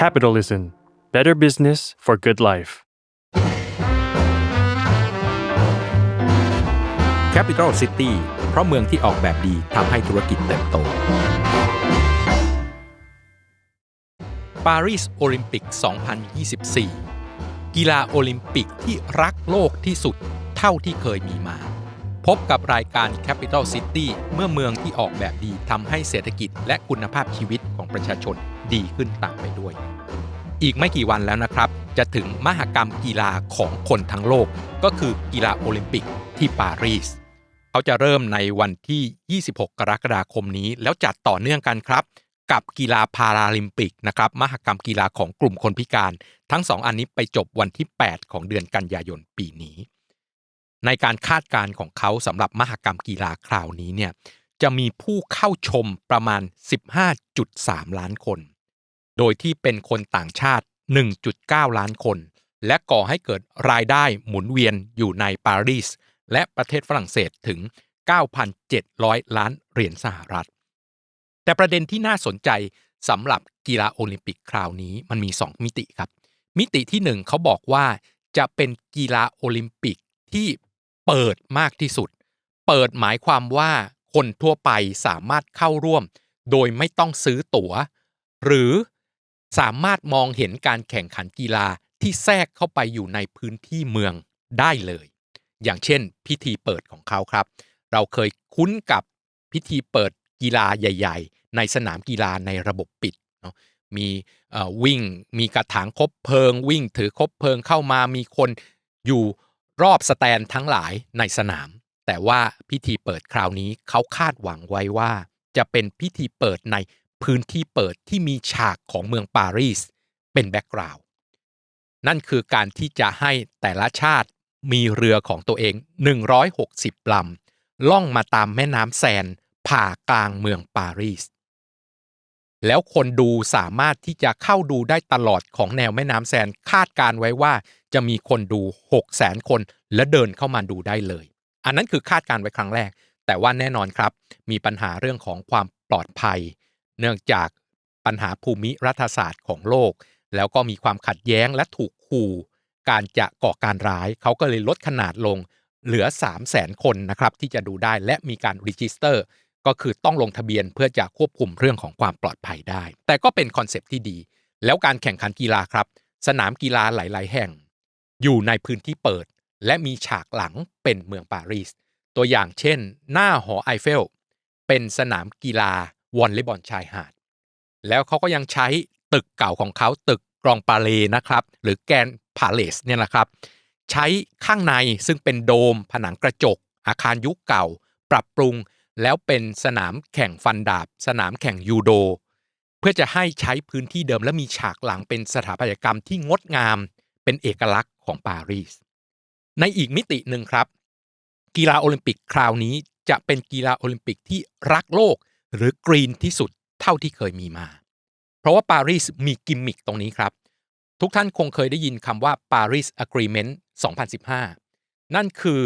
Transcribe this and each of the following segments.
Capitalism Better Business for Good Life Capital City เพราะเมืองที่ออกแบบดีทำให้ธุรกิจเติบโตปารีสโอลิมปิก 2024 กีฬาโอลิมปิกที่รักโลกที่สุดเท่าที่เคยมีมา พบกับรายการ Capital City เมื่อเมืองที่ออกแบบดีทำให้เศรษฐกิจและคุณภาพชีวิตของ ประชาชนดีขึ้นตามไปด้วย อีกไม่กี่วันแล้วนะครับ จะถึงมหกรรมกีฬาของคนทั้งโลก ก็คือกีฬาโอลิมปิกที่ปารีสเขาจะเริ่มในวันที่ 26 กรกฎาคมนี้ แล้วจัดต่อเนื่องกันครับ กับกีฬาพาราลิมปิกนะครับมหกรรมกีฬาของกลุ่มคนพิการ ทั้งสองอันนี้ไปจบวันที่ 8 ของเดือนกันยายนปีนี้ ในการคาดการณ์ของเขาสำหรับมหกรรมกีฬาคราวนี้เนี่ย จะมีผู้เข้าชมประมาณ 15.3 ล้านคน โดยที่เป็นคนต่างชาติ 1.9 ล้านคน และก่อให้เกิดรายได้หมุนเวียนอยู่ในปารีส และประเทศฝรั่งเศสถึง 9,700 ล้านเหรียญสหรัฐ แต่ประเด็นที่น่าสนใจสำหรับกีฬาโอลิมปิกคราวนี้มันมี 2 มิติครับ มิติที่ 1เขาบอกว่าจะเป็นกีฬาโอลิมปิกที่เปิดมากที่สุด เปิดหมายความว่า คนทั่วไปสามารถเข้าร่วม โดยไม่ต้องซื้อตั๋ว หรือสามารถมองเห็นการแข่งขันกีฬาที่แทรกเข้าไปอยู่ในพื้นที่เมืองได้เลย อย่างเช่น พิธีเปิดของเขาครับ เราเคยคุ้นกับพิธีเปิดกีฬาใหญ่ ๆ ในสนามกีฬาในระบบปิดเนาะมีวิ่งมีกระถางคบเพลิง วิ่งถือคบเพลิงเข้ามามีคนอยู่รอบสแตนทั้งหลายในสนาม แต่ว่าพิธีเปิดคราวนี้เขาคาดหวังไว้ว่า จะเป็นพิธีเปิดในพื้นที่เปิดที่มีฉากของเมืองปารีสเป็นแบ็กกราวด์นั่นคือการที่จะให้แต่ละชาติมีเรือของตัวเอง 160 ลำ ล่องมาตามแม่น้ำแซน ผ่ากลางเมืองปารีส แล้วคนดูสามารถที่จะเข้าดูได้ตลอดของแนวแม่น้ำแซน คาดการไว้ว่าจะมีคนดู 6 0แสนคนและเดินเข้ามาดูได้เลย อันนั้นคือคาดการไว้ครั้งแรก แต่ว่าแน่นอนครับ มีปัญหาเรื่องของความปลอดภัย เนื่องจากปัญหาภูมิรัฐศาสตร์ของโลก แล้วก็มีความขัดแย้งและถูกขู่การจะก่อการร้าย เขาก็เลยลดขนาดลงเหลือ 3 0 0แสนคนนะครับที่จะดูได้และมีการรีจิสเตอร์ก็คือต้องลงทะเบียนเพื่อจะควบคุมเรื่องของความปลอดภัยได้ แต่ก็เป็นคอนเซปที่ดี แล้วการแข่งขันกีฬาครับ สนามกีฬาหลาย ๆ แห่ง อยู่ในพื้นที่เปิด และมีฉากหลังเป็นเมืองปารีส ตัวอย่างเช่น หน้าหอไอเฟล เป็นสนามกีฬาวอลเลย์บอลชายหาด แล้วเขาก็ยังใช้ตึกเก่าของเขาตึกกรองปาเลนะครับ หรือแกนพาเลสเนี่ยนะครับ ใช้ข้างในซึ่งเป็นโดม ผนังกระจก อาคารยุคเก่า ปรับปรุง แล้วเป็นสนามแข่งฟันดาบ สนามแข่งยูโด เพื่อจะให้ใช้พื้นที่เดิมและมีฉากหลังเป็นสถาปัตยกรรมที่งดงาม เป็นเอกลักษณ์ของปารีส ในอีกมิติหนึ่งครับ กีฬาโอลิมปิกคราวนี้จะเป็นกีฬาโอลิมปิกที่รักโลกหรือกรีนที่สุดเท่าที่เคยมีมา เพราะว่าปารีสมีกิมมิคตรงนี้ครับ ทุกท่านคงเคยได้ยินคำว่า Paris Agreement 2015 นั่นคือ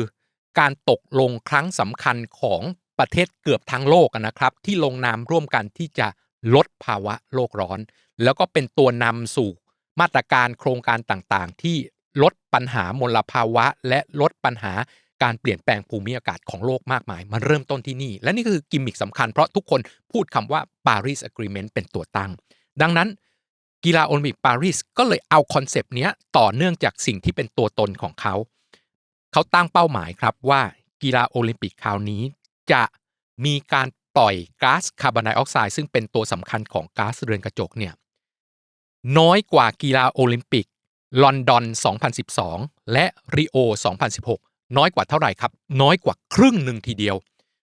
การตกลงครั้งสำคัญของประเทศเกือบทั้งโลกนะครับ ที่ลงนามร่วมกันที่จะลดภาวะโลกร้อน แล้วก็เป็นตัวนำสู่มาตรการโครงการต่างๆ ที่ ลดปัญหามลภาวะ และลดปัญหาการเปลี่ยนแปลงภูมิอากาศของโลกมากมาย มันเริ่มต้นที่นี่ และนี่คือกิมมิคสำคัญเพราะทุกคนพูดคำว่า Paris Agreement เป็นตัวตั้ง ดังนั้นกีฬาโอลิมปิกปารีสก็เลยเอาคอนเซปต์นี้ต่อเนื่องจากสิ่งที่เป็นตัวตนของเขา เขาตั้งเป้าหมายครับว่ากีฬาโอลิมปิกคราวนี้จะมีการปล่อยก๊าซคาร์บอนไดออกไซด์ซึ่งเป็นตัวสำคัญของก๊าซเรือนกระจกเนี่ยน้อยกว่ากีฬาโอลิมปิก ลอนดอน 2012 และริโอ 2016 น้อยกว่าเท่าไหร่ครับ น้อยกว่าครึ่งหนึ่งทีเดียว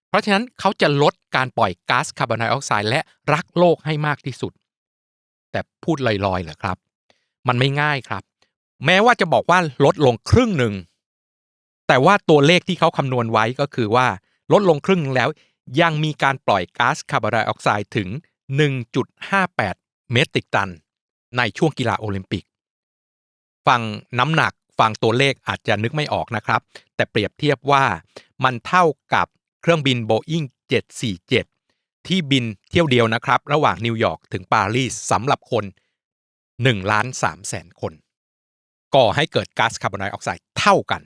เพราะฉะนั้นเขาจะลดการปล่อยก๊าซคาร์บอนไดออกไซด์และรักโลกให้มากที่สุด แต่พูดลอยๆเหรอครับ มันไม่ง่ายครับ แม้ว่าจะบอกว่าลดลงครึ่งหนึ่ง แต่ว่าตัวเลขที่เขาคำนวณไว้ก็คือว่า ลดลงครึ่งแล้ว ยังมีการปล่อยก๊าซคาร์บอนไดออกไซด์ถึง 1.58 เมตริกตัน ในช่วงกีฬาโอลิมปิก ฟังน้ำหนักฟังตัวเลขอาจจะนึกไม่ออกนะครับ แต่เปรียบเทียบว่ามันเท่ากับเครื่องบิน Boeing 747 ที่บินเที่ยวเดียวนะครับ ระหว่างนิวยอร์กถึงปารีสสำหรับคน1ล้าน3แสนคน ก่อให้เกิดก๊าซคาร์บอนไดออกไซด์เท่ากัน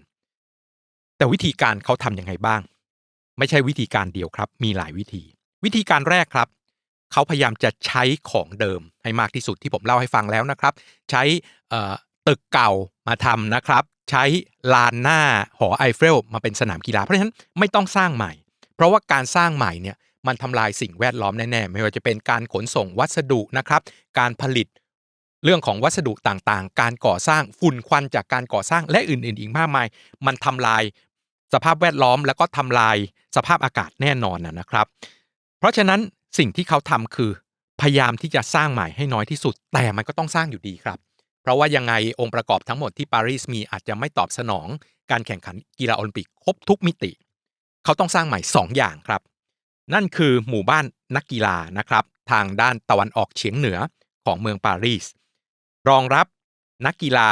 แต่วิธีการเขาทำยังไงบ้าง ไม่ใช่วิธีการเดียวครับ มีหลายวิธี วิธีการแรกครับ เขาพยายามจะใช้ของเดิมให้มากที่สุดที่ผมเล่าให้ฟังแล้วนะครับ ใช้ ตึกเก่ามาทำนะครับ ใช้ลานหน้าหอไอเฟลมาเป็นสนามกีฬา เพราะฉะนั้นไม่ต้องสร้างใหม่ เพราะว่าการสร้างใหม่เนี่ยมันทำลายสิ่งแวดล้อมแน่ๆ ไม่ว่าจะเป็นการขนส่งวัสดุนะครับ การผลิตเรื่องของวัสดุต่างๆ การก่อสร้างฝุ่นควันจากการก่อสร้างและอื่นๆ อีกมากมาย มันทำลายสภาพแวดล้อมแล้วก็ทำลายสภาพอากาศแน่นอนนะครับ เพราะฉะนั้นสิ่งที่เขาทำคือ พยายามที่จะสร้างใหม่ให้น้อยที่สุด แต่มันก็ต้องสร้างอยู่ดีครับ เพราะว่ายังไงองค์ประกอบทั้งหมดที่ปารีสมีอาจจะไม่ตอบสนอง การแข่งขันกีฬาโอลิมปิกครบทุกมิติ เขาต้องสร้างใหม่ 2 อย่างครับ นั่นคือหมู่บ้านนักกีฬานะครับ ทางด้านตะวันออกเฉียงเหนือของเมืองปารีส รองรับนักกีฬา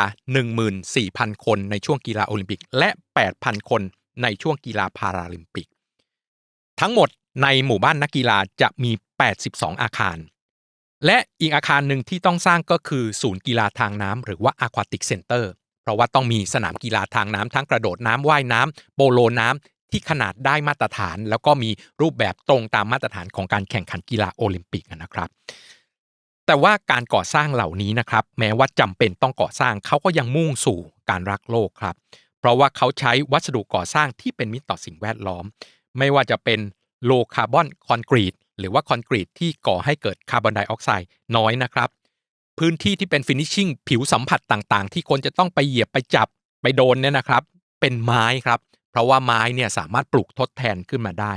14,000 คนในช่วงกีฬาโอลิมปิก และ 8,000 คนในช่วงกีฬาพาราลิมปิก ทั้งหมดในหมู่บ้านนักกีฬาจะมี 82 อาคาร และอีกอาคารหนึ่งที่ต้องสร้างก็คือศูนย์กีฬาทางน้ำหรือว่า Aquatic Center เพราะว่าต้องมีสนามกีฬาทางน้ำทั้งกระโดดน้ำว่ายน้ำโปโลน้ำที่ขนาดได้มาตรฐาน แล้วก็มีรูปแบบตรงตามมาตรฐานของการแข่งขันกีฬาโอลิมปิกนะครับ แต่ว่าการก่อสร้างเหล่านี้นะครับ แม้ว่าจำเป็นต้องก่อสร้างเขาก็ยังมุ่งสู่การรักโลกครับ เพราะว่าเขาใช้วัสดุก่อสร้างที่เป็นมิตรต่อสิ่งแวดล้อม ไม่ว่าจะเป็นโลคาร์บอนคอนกรีต หรือว่าคอนกรีตที่ก่อให้เกิดคาร์บอนไดออกไซด์น้อยนะครับ พื้นที่ที่เป็นฟินิชชิ่งผิวสัมผัสต่างๆ ที่คนจะต้องไปเหยียบไปจับไปโดนเนี่ยนะครับ เป็นไม้ครับ เพราะว่าไม้เนี่ยสามารถปลูกทดแทนขึ้นมาได้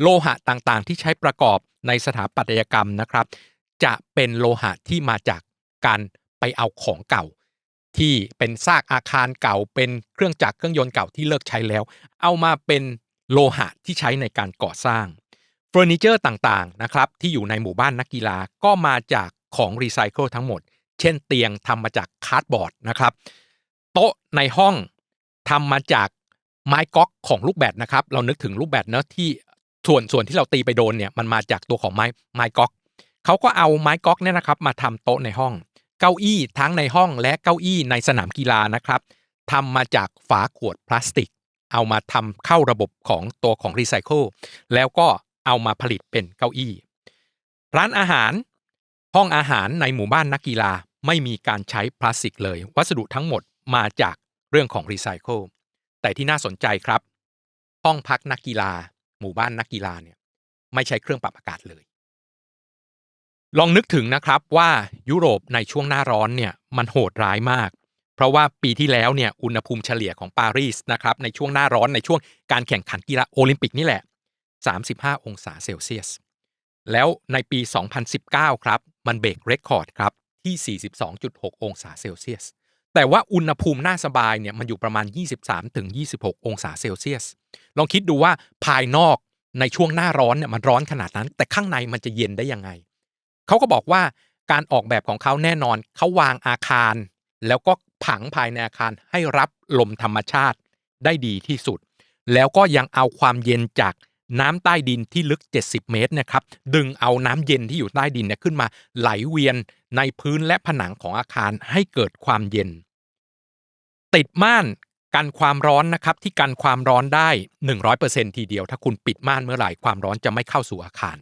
โลหะต่างๆ ที่ใช้ประกอบในสถาปัตยกรรมนะครับ จะเป็นโลหะที่มาจากการไปเอาของเก่า ที่เป็นซากอาคารเก่า เป็นเครื่องจักรเครื่องยนต์เก่าที่เลิกใช้แล้ว เอามาเป็นโลหะที่ใช้ในการก่อสร้าง เฟอร์นิเจอร์ต่างๆนะครับที่อยู่ในหมู่บ้านนักกีฬาก็มาจากของรีไซเคิลทั้งหมด เช่นเตียงทำมาจากคาร์ดบอร์ดนะครับ โต๊ะในห้องทำมาจากไม้ก๊อกของลูกแบดนะครับ เรานึกถึงลูกแบดเนอะที่ส่วนส่วนที่เราตีไปโดนเนี่ยมันมาจากตัวของไม้ไม้ก๊อกเขาก็เอาไม้ก๊อกเนี่ยนะครับ มาทำโต๊ะในห้อง เก้าอี้ทั้งในห้องและเก้าอี้ในสนามกีฬานะครับทำมาจากฝาขวดพลาสติก เอามาทำเข้าระบบของตัวของรีไซเคิลแล้วก็ เอามาผลิตเป็นเก้าอี้ ร้านอาหาร ห้องอาหารในหมู่บ้านนักกีฬาไม่มีการใช้พลาสติกเลย วัสดุทั้งหมดมาจากเรื่องของรีไซเคิลแต่ที่น่าสนใจครับ ห้องพักนักกีฬา หมู่บ้านนักกีฬาเนี่ยไม่ใช้เครื่องปรับอากาศเลย ลองนึกถึงนะครับว่ายุโรปในช่วงหน้าร้อนเนี่ยมันโหดร้ายมาก เพราะว่าปีที่แล้วเนี่ยอุณหภูมิเฉลี่ยของปารีสนะครับในช่วงหน้าร้อนในช่วงการแข่งขันกีฬาโอลิมปิกนี่แหละ 35 องศาเซลเซียส แล้วในปี 2019 ครับ มันเบรกเรคคอร์ดครับ ที่ 42.6 องศาเซลเซียส แต่ว่าอุณหภูมิน่าสบายเนี่ยมันอยู่ประมาณ 23-26 องศาเซลเซียส ลองคิดดูว่าภายนอกในช่วงหน้าร้อนเนี่ยมันร้อนขนาดนั้น แต่ข้างในมันจะเย็นได้ยังไง เขาก็บอกว่าการออกแบบของเขาแน่นอนเขาวางอาคาร แล้วก็ผังภายในอาคารให้รับลมธรรมชาติได้ดีที่สุด แล้วก็ยังเอาความเย็นจาก น้ำใต้ดินที่ลึก 70 เมตรนะครับดึงเอาน้ำเย็นที่อยู่ใต้ดินเนี่ยขึ้นมาไหลเวียนในพื้นและผนังของอาคารให้เกิดความเย็น ติดม่านกันความร้อนนะครับที่กันความร้อนได้ 100%ทีเดียว ถ้าคุณปิดม่านเมื่อไหร่ความร้อนจะไม่เข้าสู่อาคาร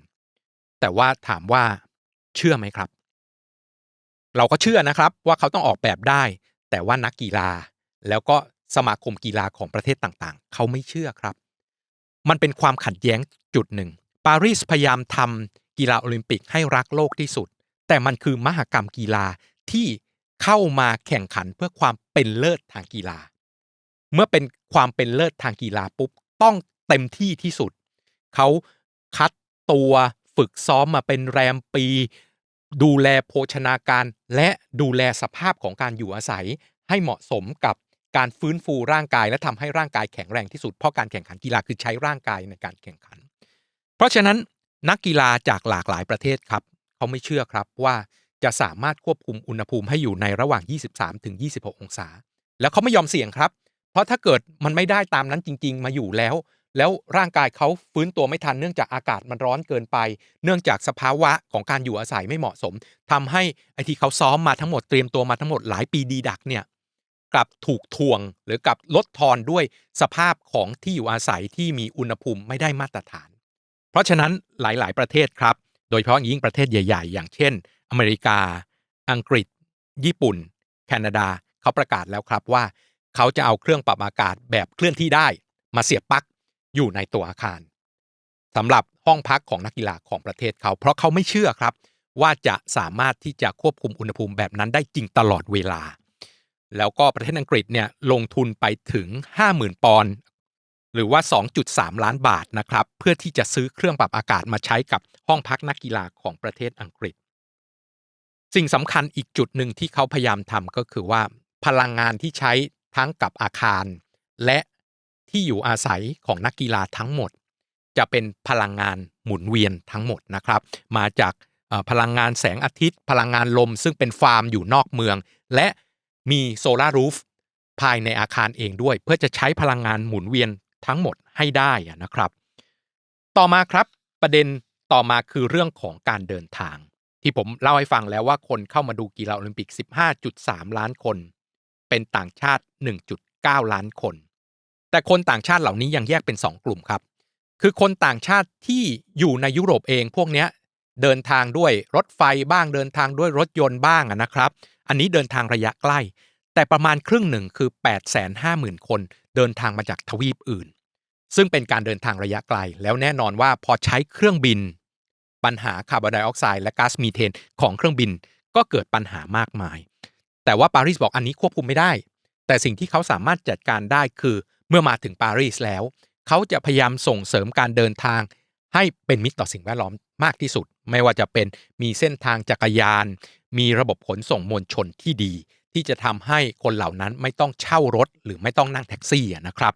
แต่ว่าถามว่าเชื่อไหมครับ เราก็เชื่อนะครับว่าเขาต้องออกแบบได้ แต่ว่านักกีฬา แล้วก็สมาคมกีฬาของประเทศต่างๆ เขาไม่เชื่อครับ มันเป็นความขัดแย้งจุดหนึ่ง ปารีสพยายามทำกีฬาโอลิมปิกให้รักโลกที่สุด แต่มันคือมหกรรมกีฬาที่เข้ามาแข่งขันเพื่อความเป็นเลิศทางกีฬา เมื่อเป็นความเป็นเลิศทางกีฬาปุ๊บต้องเต็มที่ที่สุด เขาคัดตัวฝึกซ้อมมาเป็นแรมปี ดูแลโภชนาการ และดูแลสภาพของการอยู่อาศัยให้เหมาะสมกับ การฟื้นฟูร่างกายและทำให้ร่างกายแข็งแรงที่สุดเพราะการแข่งขันกีฬาคือใช้ร่างกายในการแข่งขัน เพราะฉะนั้นนักกีฬาจากหลากหลายประเทศครับเขาไม่เชื่อครับว่าจะสามารถควบคุมอุณหภูมิให้อยู่ในระหว่าง 23 ถึง 26 องศา แล้วเขาไม่ยอมเสี่ยงครับ เพราะถ้าเกิดมันไม่ได้ตามนั้นจริง ๆ มาอยู่แล้ว แล้วร่างกายเขาฟื้นตัวไม่ทันเนื่องจากอากาศมันร้อนเกินไป เนื่องจากสภาวะของการอยู่อาศัยไม่เหมาะสมทำให้ไอที่เขาซ้อมมาทั้งหมดเตรียมตัวมาทั้งหมดหลายปีดีดักเนี่ย กลับถูกทวง หรือกลับลดทอนด้วยสภาพของที่อยู่อาศัยที่มีอุณหภูมิไม่ได้มาตรฐาน เพราะฉะนั้นหลายๆ ประเทศครับ โดยเฉพาะยิ่งประเทศใหญ่ ๆ อย่างเช่น อเมริกา อังกฤษ ญี่ปุ่น แคนาดาเขาประกาศแล้วครับว่า เขาจะเอาเครื่องปรับอากาศแบบเคลื่อนที่ได้ มาเสียบปลั๊กอยู่ในตัวอาคารสำหรับห้องพักของนักกีฬาของประเทศเขา เพราะเขาไม่เชื่อครับ ว่าจะสามารถที่จะควบคุมอุณหภูมิแบบนั้นได้จริงตลอดเวลา แล้วก็ประเทศอังกฤษเนี่ยลงทุนไปถึง 50,000 ปอนด์หรือว่า 2.3 ล้านบาทนะครับเพื่อที่จะซื้อเครื่องปรับอากาศมาใช้กับห้องพักนักกีฬาของประเทศอังกฤษ สิ่งสำคัญอีกจุดหนึ่งที่เขาพยายามทำก็คือว่า พลังงานที่ใช้ทั้งกับอาคาร และที่อยู่อาศัยของนักกีฬาทั้งหมด จะเป็นพลังงานหมุนเวียนทั้งหมดนะครับ มาจากพลังงานแสงอาทิตย์ พลังงานลม ซึ่งเป็นฟาร์มอยู่นอกเมือง และ มีโซลารูฟภายในอาคารเองด้วย เพื่อจะใช้พลังงานหมุนเวียนทั้งหมดให้ได้นะครับ ต่อมาครับประเด็นต่อมาคือเรื่องของการเดินทาง ที่ผมเล่าให้ฟังแล้วว่าคนเข้ามาดูกีฬาโอลิมปิก 15.3 ล้านคน เป็นต่างชาติ 1.9 ล้านคน แต่คนต่างชาติเหล่านี้ยังแยกเป็น 2 กลุ่มครับ คือคนต่างชาติที่อยู่ในยุโรปเองพวกเนี้ยเดินทางด้วยรถไฟบ้างเดินทางด้วยรถยนต์บ้างนะครับ อันนี้เดินทางระยะใกล้ แต่ประมาณครึ่งหนึ่งคือ 850,000 คนเดินทางมาจากทวีปอื่น ซึ่งเป็นการเดินทางระยะไกล แล้วแน่นอนว่าพอใช้เครื่องบิน ปัญหาคาร์บอนไดออกไซด์และก๊าซมีเทนของเครื่องบินก็เกิดปัญหามากมาย แต่ว่าปารีสบอกอันนี้ควบคุมไม่ได้ แต่สิ่งที่เขาสามารถจัดการได้คือ เมื่อมาถึงปารีสแล้ว เขาจะพยายามส่งเสริมการเดินทาง ให้เป็นมิตรต่อสิ่งแวดล้อมมากที่สุด ไม่ว่าจะเป็นมีเส้นทางจักรยาน มีระบบขนส่งมวลชนที่ดี ที่จะทำให้คนเหล่านั้นไม่ต้องเช่ารถ หรือไม่ต้องนั่งแท็กซี่นะครับ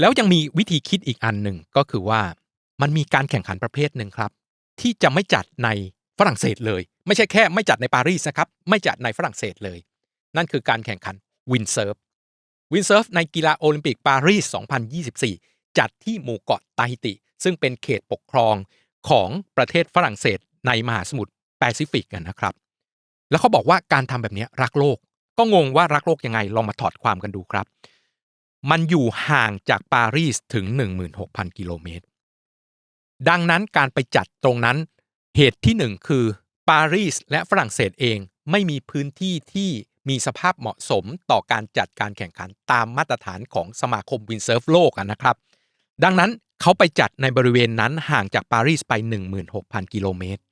แล้วยังมีวิธีคิดอีกอันหนึ่งก็คือว่ามันมีการแข่งขันประเภทหนึ่งครับ ที่จะไม่จัดในฝรั่งเศสเลย ไม่ใช่แค่ไม่จัดในปารีสนะครับไม่จัดในฝรั่งเศสเลย นั่นคือการแข่งขันวินเซิร์ฟวินเซิร์ฟในกีฬาโอลิมปิกปารีส 2024 จัดที่หมู่เกาะไตาฮิติ ซึ่งเป็นเขตปกครองของประเทศฝรั่งเศสในมหาสมุทรแปซิฟิกกันนะครับ แล้วเขาบอกว่าการทำแบบนี้รักโลก ก็งงว่ารักโลกยังไงลองมาถอดความกันดูครับ มันอยู่ห่างจากปารีสถึง 16,000 กิโลเมตร ดังนั้นการไปจัดตรงนั้นเหตุที่หนึ่งคือปารีสและฝรั่งเศสเองไม่มีพื้นที่ที่มีสภาพเหมาะสมต่อการจัดการแข่งขันตามมาตรฐานของสมาคมวินเซิร์ฟโลกนะครับ ดังนั้น เขาไปจัดในบริเวณนั้นห่างจากปารีสไป 16,000 กิโลเมตร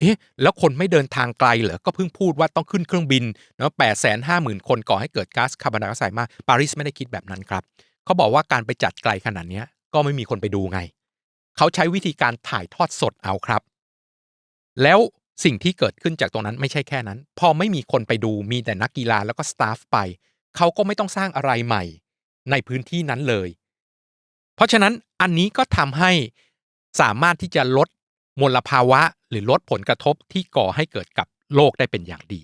เอ๊ะ แล้วคนไม่เดินทางไกลเหรอ ก็เพิ่งพูดว่าต้องขึ้นเครื่องบินเนาะ850,000คนก่อให้เกิดก๊าซคาร์บอนไดออกไซด์มาก ปารีสไม่ได้คิดแบบนั้นครับ เขาบอกว่าการไปจัดไกลขนาดนี้ก็ไม่มีคนไปดูไง เขาใช้วิธีการถ่ายทอดสดเอาครับ แล้วสิ่งที่เกิดขึ้นจากตรงนั้นไม่ใช่แค่นั้น พอไม่มีคนไปดูมีแต่นักกีฬาแล้วก็สตาฟไป เขาก็ไม่ต้องสร้างอะไรใหม่ ในพื้นที่นั้นเลย เพราะฉะนั้นอันนี้ก็ทำให้สามารถที่จะลดมลภาวะหรือลดผลกระทบที่ก่อให้เกิดกับโลกได้เป็นอย่างดี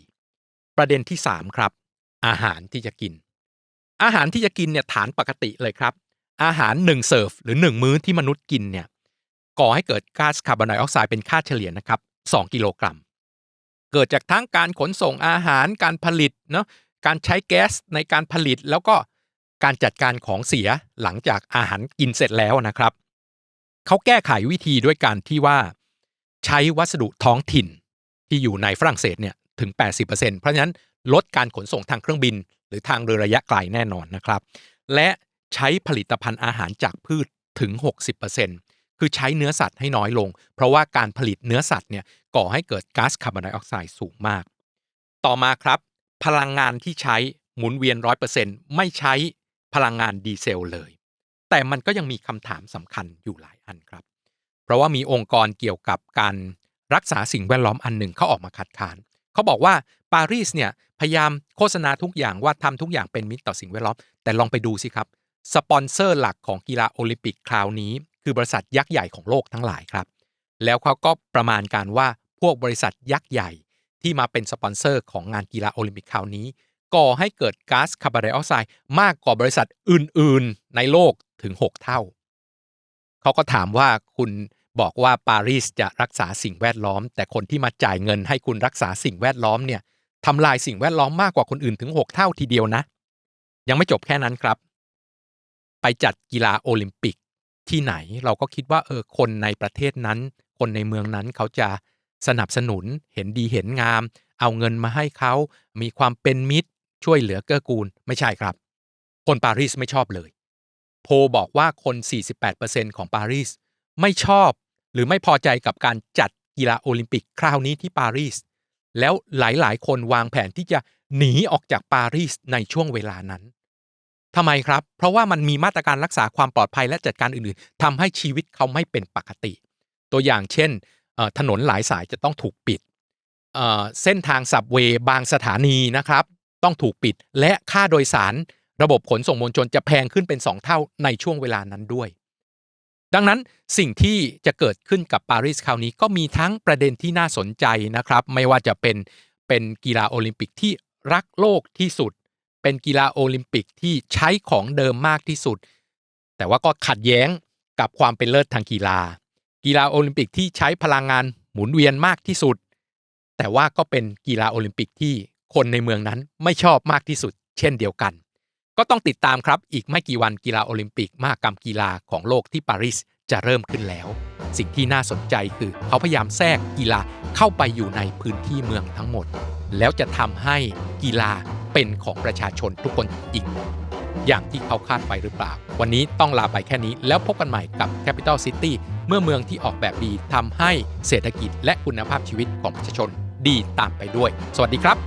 ประเด็นที่ 3 ครับ อาหารที่จะกิน อาหารที่จะกินเนี่ยฐานปกติเลยครับ อาหาร1เซิร์ฟหรือ 1 มื้อที่มนุษย์กินเนี่ยก่อให้เกิดก๊าซคาร์บอนไดออกไซด์เป็นค่าเฉลี่ยนะครับ2กิโลกรัม เกิดจากทั้งการขนส่งอาหารการผลิตเนาะการใช้แก๊สในการผลิตแล้วก็ การจัดการของเสียหลังจากอาหารกินเสร็จแล้วนะครับ เขาแก้ไขวิธีด้วยการที่ว่า ใช้วัสดุท้องถิ่นที่อยู่ในฝรั่งเศสเนี่ยถึง 80%เพราะฉะนั้นลดการขนส่งทางเครื่องบิน หรือทางเรือระยะไกลแน่นอนนะครับ และใช้ผลิตภัณฑ์อาหารจากพืชถึง 60%คือใช้เนื้อสัตว์ให้น้อยลง เพราะว่าการผลิตเนื้อสัตว์เนี่ยก่อให้เกิดก๊าซคาร์บอนไดออกไซด์สูงมาก ต่อมาครับ พลังงานที่ใช้หมุนเวียน 100%ไม่ใช้ พลังงานดีเซลเลย แต่มันก็ยังมีคำถามสำคัญอยู่หลายอันครับ เพราะว่ามีองค์กรเกี่ยวกับการรักษาสิ่งแวดล้อมอันหนึ่งเขาออกมาคัดค้านเขาบอกว่าปารีสเนี่ยพยายามโฆษณาทุกอย่างว่าทำทุกอย่างเป็นมิตรต่อสิ่งแวดล้อม แต่ลองไปดูสิครับ สปอนเซอร์หลักของกีฬาโอลิมปิกคราวนี้ คือบริษัทยักษ์ใหญ่ของโลกทั้งหลายครับ แล้วเขาก็ประมาณการว่าพวกบริษัทยักษ์ใหญ่ที่มาเป็นสปอนเซอร์ของงานกีฬาโอลิมปิกคราวนี้ ก่อให้เกิดก๊าซคาร์บอนไดออกไซด์มากกว่าบริษัทอื่น ๆ ในโลกถึง 6 เท่า เขาก็ถามว่าคุณบอกว่าปารีสจะรักษาสิ่งแวดล้อม แต่คนที่มาจ่ายเงินให้คุณรักษาสิ่งแวดล้อมเนี่ยทำลายสิ่งแวดล้อมมากกว่าคนอื่นถึง 6 เท่าทีเดียวนะ ยังไม่จบแค่นั้นครับ ไปจัดกีฬาโอลิมปิกที่ไหนเราก็คิดว่าเออคนในประเทศนั้น คนในเมืองนั้นเขาจะสนับสนุนเห็นดีเห็นงาม เอาเงินมาให้เขา มีความเป็นมิตร ช่วยเหลือเกื้อกูลไม่ใช่ครับ คนปารีสไม่ชอบเลย โพลบอกว่าคน 48%ของปารีสไม่ชอบ หรือไม่พอใจกับการจัดกีฬาโอลิมปิกคราวนี้ที่ปารีสแล้วหลายๆ คนวางแผนที่จะหนีออกจากปารีสในช่วงเวลานั้นทำไมครับ เพราะว่ามันมีมาตรการรักษาความปลอดภัยและจัดการอื่นๆทำให้ชีวิตเขาไม่เป็นปกติ ตัวอย่างเช่น ถนนหลายสายจะต้องถูกปิดเอ่อเส้นทางสับเวย์บางสถานีนะครับ ต้องถูกปิด และค่าโดยสารระบบขนส่งมวลชนจะแพงขึ้นเป็น 2 เท่าในช่วงเวลานั้นด้วย ดังนั้นสิ่งที่จะเกิดขึ้นกับปารีสคราวนี้ก็มีทั้งประเด็นที่น่าสนใจนะครับ ไม่ว่าจะเป็นเป็นกีฬาโอลิมปิกที่รักโลกที่สุด เป็นกีฬาโอลิมปิกที่ใช้ของเดิมมากที่สุด แต่ว่าก็ขัดแย้งกับความเป็นเลิศทางกีฬา กีฬาโอลิมปิกที่ใช้พลังงานหมุนเวียนมากที่สุด แต่ว่าก็เป็นกีฬาโอลิมปิกที่ คนในเมืองนั้นไม่ชอบมากที่สุด เช่นเดียวกัน ก็ต้องติดตามครับอีกไม่กี่วันกีฬาโอลิมปิกมหกรรมกีฬาของโลกที่ปารีสจะเริ่มขึ้นแล้ว สิ่งที่น่าสนใจคือเขาพยายามแทรกกีฬาเข้าไปอยู่ในพื้นที่เมืองทั้งหมด แล้วจะทำให้กีฬาเป็นของประชาชนทุกคนจริงอย่างที่เขาคาดไปหรือเปล่า วันนี้ต้องลาไปแค่นี้แล้วพบกันใหม่กับ Capital City เมื่อเมืองที่ออกแบบดีทำให้เศรษฐกิจและคุณภาพชีวิตของประชาชนดีตามไปด้วย สวัสดีครับ